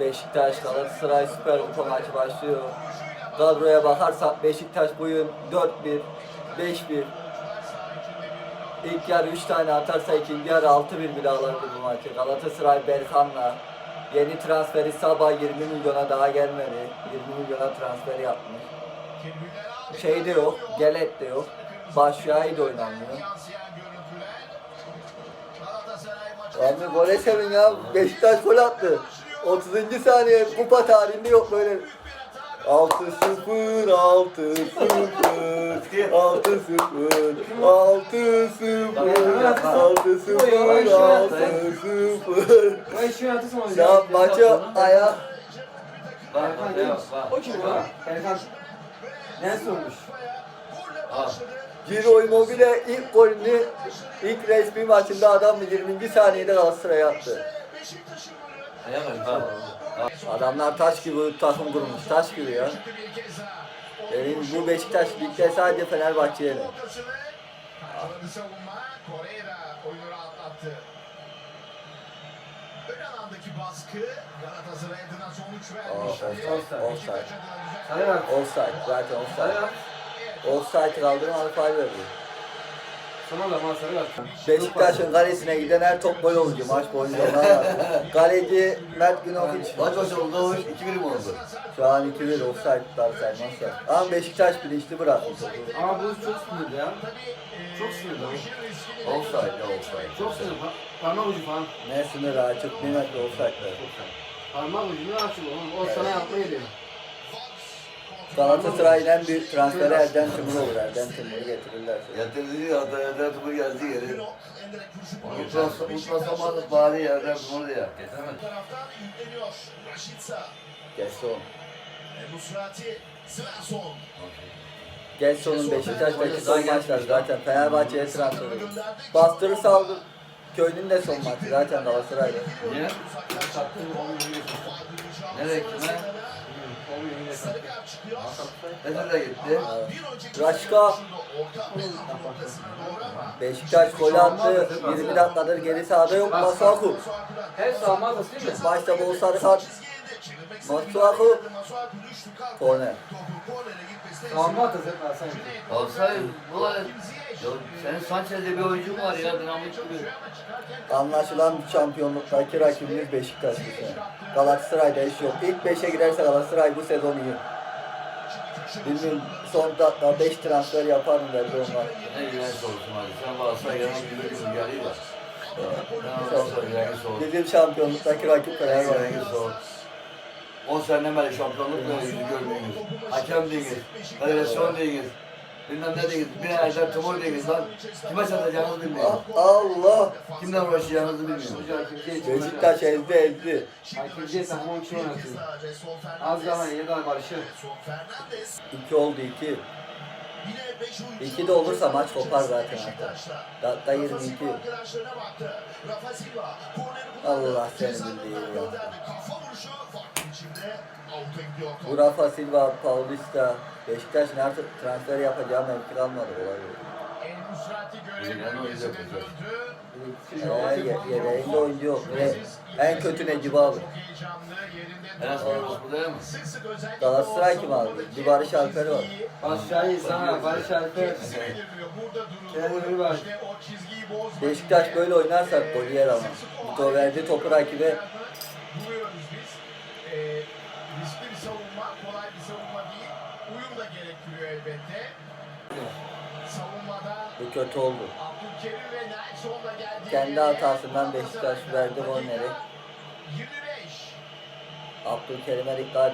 Beşiktaş Galatasaray Süper Kupa maçı başlıyor. Kadroya bakarsak Beşiktaş bugün 4-1, 5-1. İlk yarı 3 tane atarsa ikinci yarı 6-1 bile alırdı bu maçı. Galatasaray Berkan'la yeni transferi Sabah 20 milyona daha gelmedi. 20 milyona transfer yapmış. Şey de yok, Gelet de yok. Başşuay da oynamıyor. Abi gole sevin ya. Beşiktaş gol attı. 30. saniye kupa tarihinde yok böyle. 6 0 6 0 6 0 6 0 6 0 6 0 Ben şu an atırsam Ya maçı aya Erkan kim? O kim o? Erkan. Neresi olmuş? Ciro Immobile ilk golünü ilk resmi maçında adam 20. saniyede Galatasaray'a attı. Adamlar taş gibi takım kurmuş, taş gibi ya. Benim bu Beşiktaş ligde sadece Fenerbahçe yener. Kazandı savunma. Correira oyunu rahatlattı. Ön alandaki baskı Galatasaray adına sonuç Aa, vermişti. offside, offside. Zaten offside. Offside kaldırma faul verdi. Sana da bana sarı ver. Beşiktaş'ın kalesine giden her top gol oluyor maç boyunca. ona var. Kaleci Mert Günovic. Maç başı oldu, 2-1 mi oldu? Şu an 2-1 offside'lar saymazlar. Ama Beşiktaş bilinçli bıraktı topu. Ama bu çok sinirli ya. Çok sinirli. Offside ya offside. Çok sinirli. Pa- Parmak ucu falan. Ne sınırı açık, ne metre offside'lar. Parmak ucunu açık oğlum. O sana yapma geliyor. Galatasaray'ın en büyük transferi Erden Timur olur. Erden Timur'u getirirlerse. Getirdi hatta yerden tumu geldi geri. Ultrasa, ultrasamaz bari yerden tumu ya. Musrati. Svensson. Gelson'un Beşiktaş'taki son maçlar zaten Fenerbahçe'ye transferi. Bastırı saldı. Köyünün de son maçı zaten Galatasaray'da. Niye? Nereye kime? Sarı kart çıkıyor. Nereye gitti? Raşka Beşiktaş gol attı. 20 dakikadır geri sahada yok. Masuaku. Hep atası değil mi? Başta bol sarı kart. Masuaku. Korner. Hep var sanki. Offside bu var. Ya senin Sanchez'de bir oyuncun var ya dinamik gibi. Anlaşılan şampiyonluktaki rakibimiz Beşiktaş bu sene. Galatasaray'da iş yok. İlk 5'e girerse Galatasaray bu sezon iyi. Bilmiyorum son dakika 5 transfer yapar mı belli olmaz. Ne güven sorsun hadi. Sen varsa yanına bir gün geliyor. Sen sor. Bizim şampiyonluktaki rakip Fenerbahçe. Sor. 10 seneden beri şampiyonluk böyle yüzü görmüyoruz. Hakem değiliz. Federasyon değiliz. Bilmem ne değiliz. Bir yerden tumur değiliz lan. Kime satacağınızı bilmiyorum. Ah, Allah! Kimden uğraşacağınızı kimseye Beşiktaş ezdi ezdi. Hakimciye takım 10 kişi oynatıyor. Az daha yedi daha barışı. Fernandes 2 oldu 2. yine 5 oyuncu. 2 de olursa maç kopar zaten hatta. Dakika 22. Arkadaşlarına baktı. Rafa Silva korneri kullandı. Allah seni bildiği ya. Bu Rafa Silva, Paulista, Beşiktaş'ın artık transfer yapacağı mevki kalmadı olabilir. Döndü. Ee, ye- yedeğinde oyuncu yok. Ve en kötü Necip abi. En az bu? Sık sık özellikle Galatasaray kim aldı? savunmadaki Bir Barış Alper var. Başşahi sana Barış Alper. var. Beşiktaş böyle oynarsak gol yer ama. Mito verdi topu rakibe. Elbette. Savunmada Bu kötü oldu. Abdülkerim ve Nelson da geldi. Kendi hatasından Beşiktaş verdi korneri. 25. Abdülkerim'e dikkat.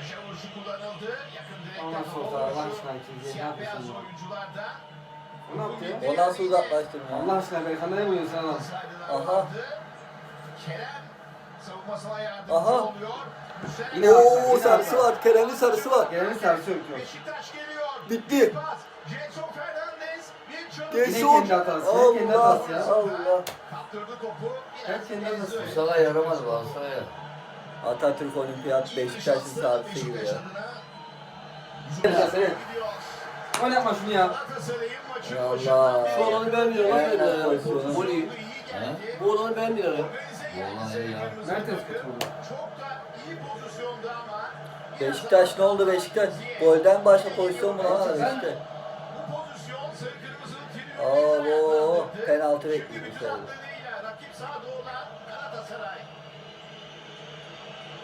Köşe vuruşu kullanıldı. Yakın direkten hava Allah vuruşu. Siyah beyaz yapıyorsun ya? oyuncular da O ne yaptı ya? O nasıl uzaklaştırma? Allah aşkına Berkan'da ne buluyorsun sen lan? Aha. Kerem savunmasına yardımcı Aha. oluyor. Yine Oo Yine sarısı var. Kerem'in sarısı var. Gelenin sarısı yok yok. Beşiktaş geliyor. Bitti. Fernandes bir çalım. Gelson. kendi hatası, hep kendi Allah hatası ya. Allah. Kaptırdı topu. Hep kendi hatası. Bu sana yaramaz bu Aksaray'a. Atatürk Olimpiyat Beşiktaş'ın sahası gibi ya. Gel seni. Gol yapma şunu ya. Ya Allah. Bu olanı Aynen. pozisyonu. Golü. iyi geldi. Bu olanı ben biliyorum. Organize Vallahi ya. Mertens kötü oldu. Beşiktaş ne oldu Beşiktaş? Golden başka pozisyon mu lan işte. bu tribünü Abo penaltı bekliyoruz Tribünün abi. aklıyla rakip sahada olan Galatasaray.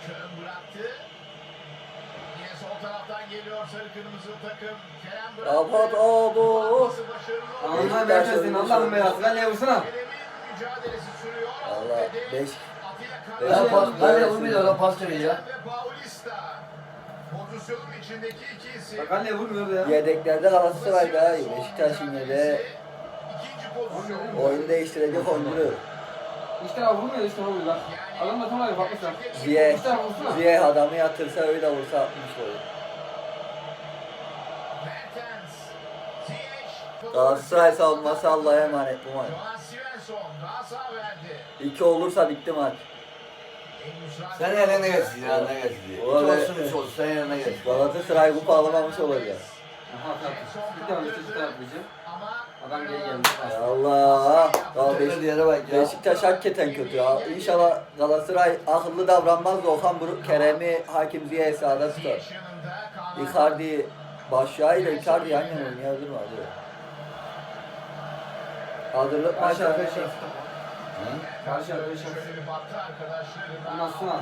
Kön bıraktı. Yine sol taraftan geliyor sarı kırmızılı takım. Kerem bıraktı. Abat abo. Pası başarılı oldu. Aman Mertens'in Allah'ın belası. Vursana. Kerem'in mücadelesi sürüyor. Allah Ve de beş. Atilla Ya pas, de vurmuyor lan pas veriyor ya. Pozisyonun içindeki iki isim. Bak kaleye vurmuyor ya. Yedeklerde Galatasaray. Beşiktaş'ın yedeği İkinci pozisyon. oyunu değiştirecek oyuncu. İşte abi vurmuyor işte vurmuyor bak. Adam da tam olarak bakmışlar. Ziye. Ziye adamı yatırsa öyle vursa atmış olur. Galatasaray savunması Allah'a emanet bu maç. İki olursa bitti maç. Sen yerine geçsin ya ne geçsin diye. İki Oğlum, olsun üç olsun sen yerine geç. Galatasaray kupa alamamış olacak. Aha tartış. Bir tane tartışacağım. Ama Adam geri gelmiş. Ya Allah. Gal Böyle Beş- yere bak ya. Beşiktaş hakikaten kötü ya. İnşallah Galatasaray akıllı davranmaz da Okan Buruk Kerem'i Hakim Ziye'ye sağda tutar. Ziyech yanında Kaan Icardi Icardi yan yana oynayabilir mi acaba? Hazırlık maçı arkadaşlar. Karşı arkadaşlarına. Onu atsana.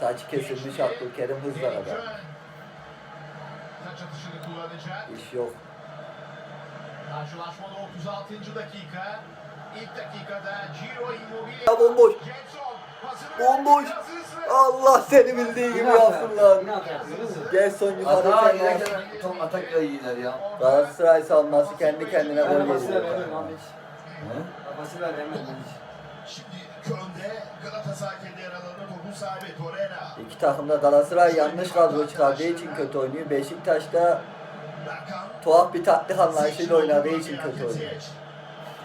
Saçı kesilmiş Abdülkerim atışını kullanacak. İş yok. Karşılaşmada 36. dakika. İlk dakikada Ciro Immobile. Ya bomboş. Bomboş. Allah seni bildiği gibi yapsın lan. Gelson yukarı çekmez. tam atak ya iyiler ya. Galatasaray savunması kendi kendine gol Ben vermem ben hiç. Şimdi Köln'de Galatasaray kendi yer alanında topu sahibi Torreira. İki takım da Galatasaray yanlış kadro çıkardığı için kötü oynuyor. Beşiktaş'ta tuhaf bir taktik anlayışıyla oynadığı için kötü oynuyor.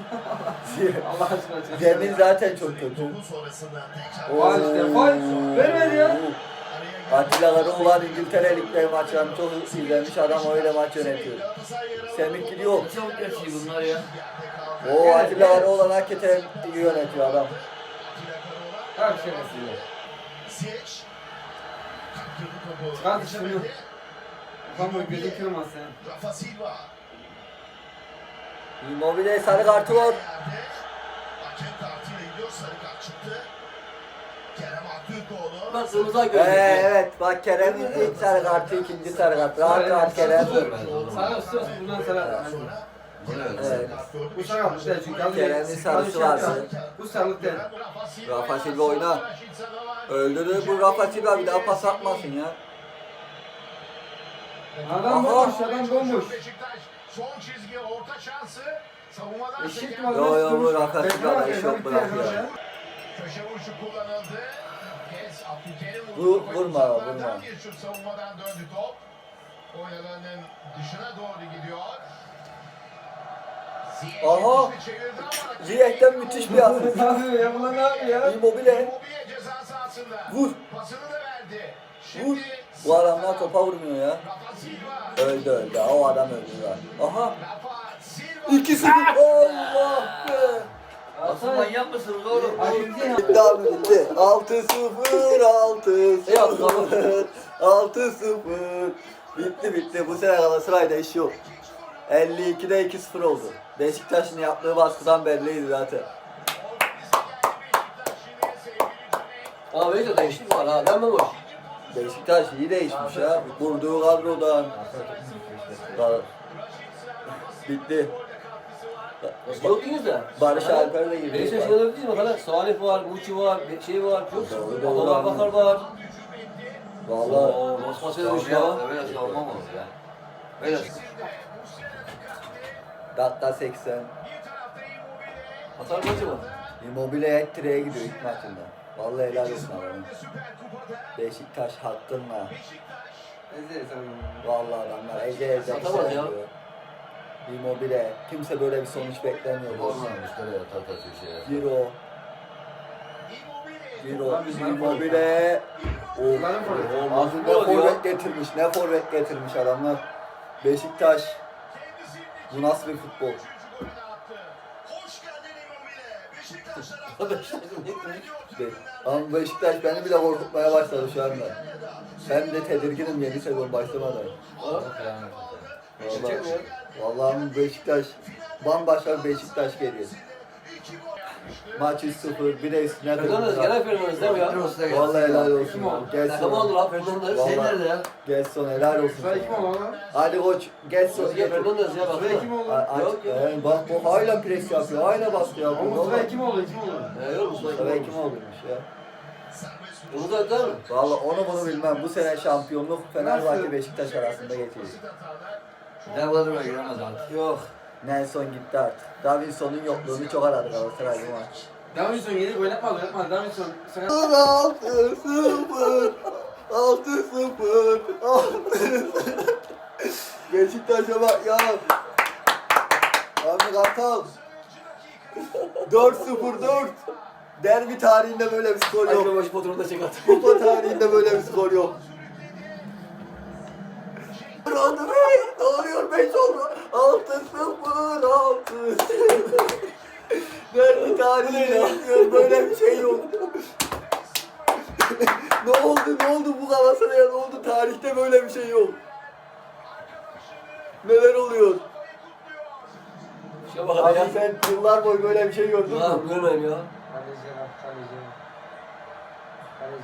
Allah aşkına. Zemin zaten çok kötü. Topun sonrasında tekrar Faul işte, faul. Vermedi ya. Atilla Karaoğlan İngiltere Ligleri maçlarını çok izlemiş adam öyle maç yönetiyor. Semih gidiyor. Çabuk geçiyor bunlar ya. O Atilla Karaoğlan hakikaten iyi yönetiyor adam. Her şey nasıl. Ufam böyle gözün kırmaz sen. Rafa Silva. Immobile sarı kartı var. Hakem kartıyla gidiyor. Sarı kart çıktı. Kerem Aktürkoğlu. Bak kırmızı Ee, evet bak Kerem'in ilk sarı kartı ikinci sarı kartı. Rahat rahat Kerem. Sana sus bundan sonra. Evet. Bu değil çünkü. Kerem'in sarısı vardı. Sarılık değil. Rafa Silva oyna. Öldürür bu Rafa Silva bir daha pas atmasın ya. Adam bomboş, adam bomboş. Son çizgi orta şansı. Savunmadan Eşit. Yo yo bu Rafa bekle, Silva'da iş bekle, yok bırak bekle, ya. Köşe vuruşu kullanıldı. Kes Abdülkerim Vur- vurdu. vurma, vurma. Bir şut savunmadan döndü top. Oynananın dışına doğru gidiyor. Aha. Ziyech'ten müthiş bir asist. Ne yapıyor ya? Bunlar ne yapıyor ya? Immobile. Immobile ceza sahasında. Vur. Pasını da verdi. Vur. Şimdi Bu adamlar topa vurmuyor ya. Öldü öldü. O adam öldü lan. Aha. Silva. 2-0. Allah be. Asıl manyak mısınız oğlum? Bitti abi bitti. 6-0 6-0 6-0 Bitti bitti. Bu sene Galatasaray'da iş yok. 52'de 2-0 oldu. Beşiktaş'ın yaptığı baskıdan belliydi zaten. Abi hiç de değişiklik var ha. Ben mi boş? Beşiktaş iyi değişmiş ya. Vurduğu kadrodan. Gal- Bitti. Yoktunuz da. Barış Alper de gibi. Beşiktaş yanında değil mi kadar? Salih var, Muçi var, bir şey var. Çok Doğru, doğru. Bakar var. Valla Oo, Basmasıyla Savunma düşüyor. yaptı, Böyle savunma mı olur ya? Böyle dakika 80. Hasar maçı mı? Immobile hat-trick'e gidiyor ilk maçında. Vallahi helal olsun adamı. Beşiktaş hakkınla. Sen onu. Vallahi adamlar ece ece Atamaz ya. Immobile. Kimse böyle bir sonuç beklemiyordu. olmamış böyle tat atıyor şeye. Giro. Giro. Immobile. Forveti. Olmaz. Ne forvet getirmiş. Ne forvet getirmiş adamlar. Beşiktaş. Bu nasıl bir futbol? Ama Beşiktaş beni bile korkutmaya başladı şu anda. Ben de tedirginim yeni sezon başlamadan. Ya? Vallahi Beşiktaş bambaşka bir Beşiktaş geliyor. Maç 3-0, bir de üstüne Fernandez gene Fernandez değil mi ya? Tros'ta gelsin. Vallahi helal olsun. Ya. Takım oldu lan Fernandez. Şey nerede ya? Gelson helal olsun. Süper kim sana. oldu lan? Hadi koç Gelson. Özge Fernandez ya Süper kim baksana. oldu? A- aç- Yok, yok. Yani bak bu hala pres yapıyor, hala baskı yapıyor. Ama Süper kim oldu? Kim oldu? Ee, yok Mustafa Kemal. kim oluyormuş ya? Bunu da değil mi? Valla onu bunu bilmem. Bu sene şampiyonluk Fenerbahçe Nasıl? Beşiktaş arasında daha kadroya giremez artık. Yok. Nelson gitti artık. Davinson'un yokluğunu çok aradı Galatasaray bu maç. Davinson gol yapmadı yapmadı. Davinson sakat. 6 0 6 0 Beşiktaş'a bak ya. Abi Kartal. 4 0 4 Derbi tarihinde böyle bir skor yok. Ayşe başı fotoğrafı da çek at. Kupa tarihinde böyle bir skor yok. Bey, ne oluyor 5 oldu. 6 0 6 Derbi tarihinde yazıyor, böyle bir şey yok. ne oldu ne oldu bu Galatasaray'a ne oldu tarihte böyle bir şey yok. Neler oluyor? Şuna bak hadi ya. Abi sen yıllar boyu böyle bir şey gördün mü? Lan görmeyeyim ya. Kaleci kaleci. Kaleci.